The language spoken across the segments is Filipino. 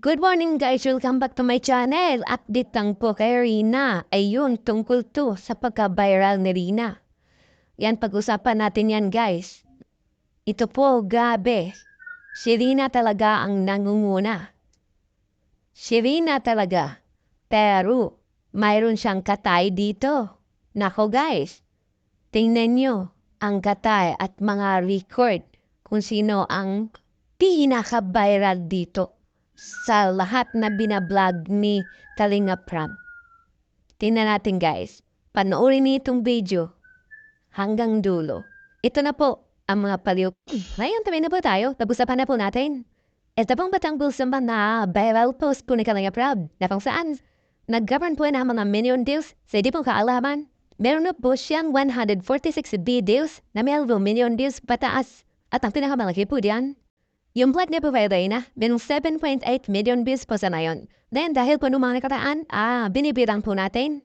Good morning guys! Welcome back to my channel. Update lang po kay Rina. Ayun, tungkol to sa pagka-viral ni Rina. Yan, pag-usapan natin yan guys. Ito po, gabi. Si Rina talaga ang nangunguna. Si Rina talaga. Pero, mayroon siyang katay dito. Nako guys, tingnan nyo ang katay at mga record kung sino ang pinaka-viral dito sa lahat na binablog ni Kalinga Pram. Tingnan natin guys. Panoorin niyo itong video hanggang dulo. Ito na po ang mga paliw. Ngayon, tabi na po tayo. Tapusapan na po natin. Ito pong batang bulsamba na viral post po ni Kalinga Pram na kung saan nagkaroon po ng mga million views sa di pong kaalaman. Meron na po siyang 146 videos na may million views pataas. At ang pinakamalaki po diyan, yung vlog niya po kay Reyna, merong 7.8 million views po sa ngayon. Then dahil po nung mga nakaraan, ah, binibirang po natin.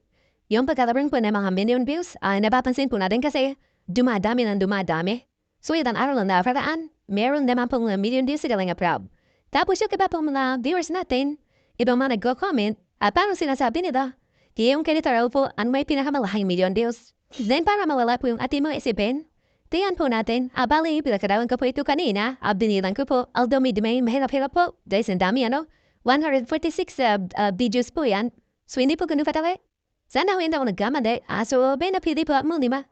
Yung pagkakaroon po ng mga million views, ah, napapansin po natin kasi dumadami ng dumadami. So ilang araw lang nakaraan, meron naman po mga million views sa Galinga Proud. Tapos yung iba po mga viewers natin, ibang mga nag-comment, ah, parang sinasabi nila, yung ganito raw po ang may pinakamalaking million views. Then para mawala po yung ating mga isipin, Tiyan po natin, abali, pinakarawan ko po ito kanina, abdinilan ko po, although may dumay, mahirap-hirap po, dahil sa dami ano, 146 uh, uh, videos po yan, so hindi po ganun fatali. Sana ho hindi ako nagkamali, ah, so may napili po mo lima.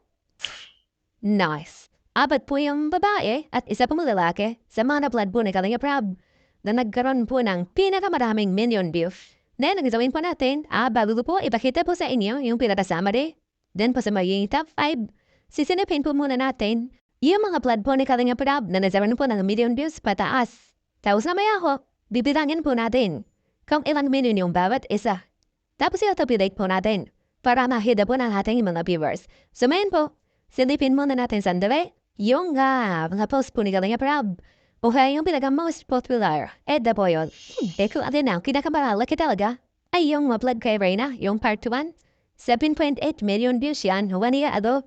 Nice. Apat po yung babae at isa po mo lalaki sa mga na-blood po na Kalinga Prab na nagkaroon po ng pinakamaraming million views. Then, nagawin po natin, ah, po, ipakita po sa inyo yung pinakasama de. Then, po sa magiging top 5, sisinipin po muna natin yung mga blood po ni Kalinga Prab na nazaran po ng million views pataas. Tapos na may ako, bibilangin po natin kung ilang million yung bawat isa. Tapos ito pilik po natin para mahida po ng ating mga viewers. So, mayan po, silipin muna natin sandali yung uh, mga post po ni Kalinga Prab. O kaya yung pinaka most popular, Edda po yun. Eh kung ano na, kinakamaralaki talaga, ay yung upload kay Reyna, yung part 1. 7.8 million views yan, one year ago.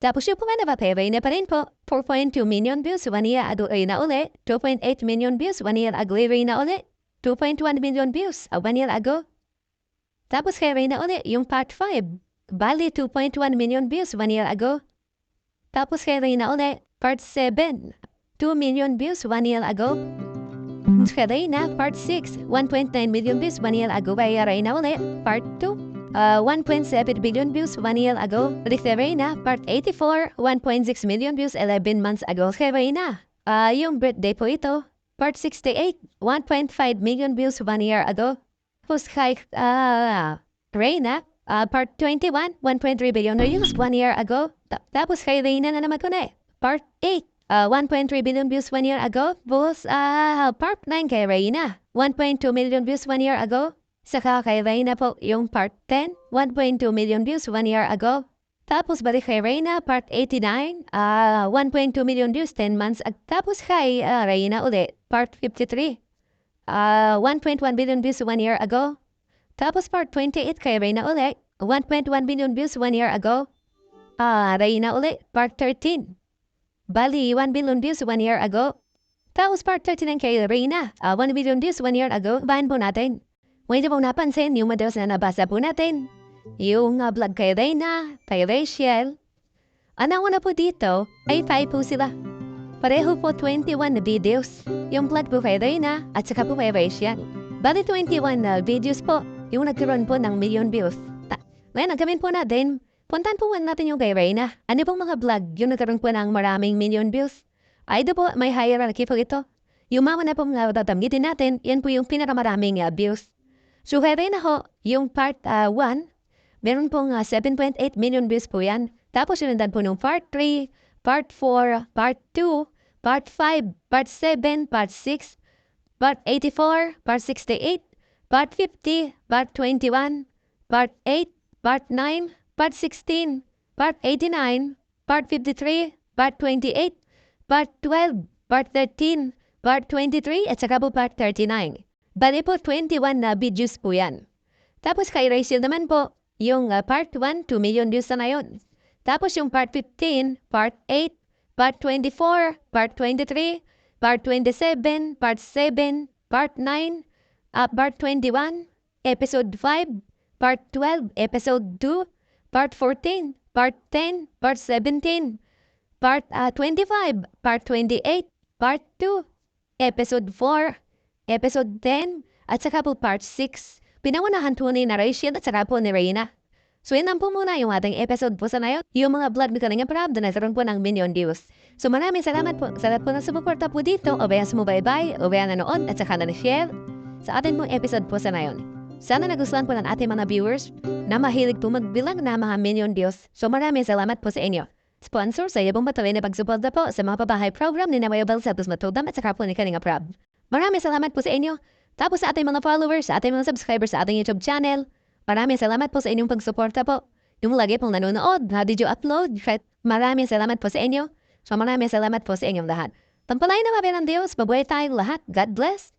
Tapos yung mga napapere na pa rin po, 4.2 million views, one year ay na ulit. 2.8 million views, one year ay na ulit. 2.1 million views, uh, one year ago. Tapos kay Reyna ulit, yung part 5. Bali, 2.1 million views, one year ago. Tapos kay Reyna ulit, part 7. 2 million views, one year ago. Kay Reyna, part 6. 1.9 million views, one year ago. Kay Reyna ulit, part 2. Uh, 1.7 billion views one year ago. Rick Reina, part 84, 1.6 million views 11 months ago. Reina, uh, yung birthday po ito. Part 68, 1.5 million views one year ago. Tapos kay uh, Reina, uh, part 21, 1.3 billion views one year ago. Tapos kay Reina na naman ko na eh. Part 8, uh, 1.3 billion views one year ago. Tapos uh, part 9 kay Reina, 1.2 million views one year ago. Saka kay Reyna po yung part 10, 1.2 million views one year ago. Tapos balik kay Reyna, part 89, uh, 1.2 million views 10 months. At tapos kay uh, Reyna ulit, part 53, uh, 1.1 billion views one year ago. Tapos part 28 kay Reyna ulit, 1.1 billion views one year ago. Uh, Reyna ulit, part 13. Bali, 1 billion views one year ago. Tapos part 39 kay Reyna, uh, 1 billion views one year ago. Bahan po natin. May po napansin yung madalas na nabasa po natin. Yung uh, vlog kay Reyna, kay Rachel. Ang nauna po dito ay 5 po sila. Pareho po 21 na videos. Yung vlog po kay Reyna at saka po kay Rachel. Bali 21 na videos po yung nagkaroon po ng million views. Ta Ngayon, nagkamin po natin, puntan po natin yung kay Reyna. Ano pong mga vlog yung nagkaroon po ng maraming million views? Ay, po, may hierarchy po ito. Yung mga na pong uh, tatamitin natin, yan po yung pinakamaraming uh, views. Kaya rin ako, yung part 1, uh, meron pong uh, 7.8 million views po yan. Tapos sinundan po nung part 3, part 4, part 2, part 5, part 7, part 6, part 84, part 68, part 50, part 21, part 8, part 9, part 16, part 89, part 53, part 28, part 12, part 13, part 23, at saka po part 39. Bali po 21 na videos po yan. Tapos kay Rachel naman po, yung uh, part 1, 2 million views na yun. Tapos yung part 15, part 8, part 24, part 23, part 27, part 7, part 9, ah, part 21, episode 5, part 12, episode 2, part 14, part 10, part 17, part ah, 25, part 28, part 2, episode 4, episode 10, at saka po part 6. Pinangunahan po ni na Rachel at saka po ni Reyna. So yun lang po muna yung ating episode po sa ngayon. Yung mga vlog ni Kalinga Prab na nagkaroon po ng million views. So maraming salamat po sa lahat po na sumuporta po dito. O baya sumubaybay, o baya nanood at saka na-share sa ating pong episode po sa ngayon. Sana nagustuhan po ng ating mga viewers na mahilig po magbilang na mga million views. So maraming salamat po sa inyo. Sponsor sa iyo pong patuloy na pagsuporta po sa mga pabahay program ni Namayabal Santos Matudam at saka po ni Kalinga Prab. Maraming salamat po sa inyo. Tapos sa ating mga followers, sa ating mga subscribers sa ating YouTube channel, maraming salamat po sa inyong pagsuporta po. Yung lagi pong nanonood, na video upload, kahit maraming salamat po sa inyo. So maraming salamat po sa inyong lahat. Tampalay na mabi ng Diyos, mabuhay tayong lahat. God bless.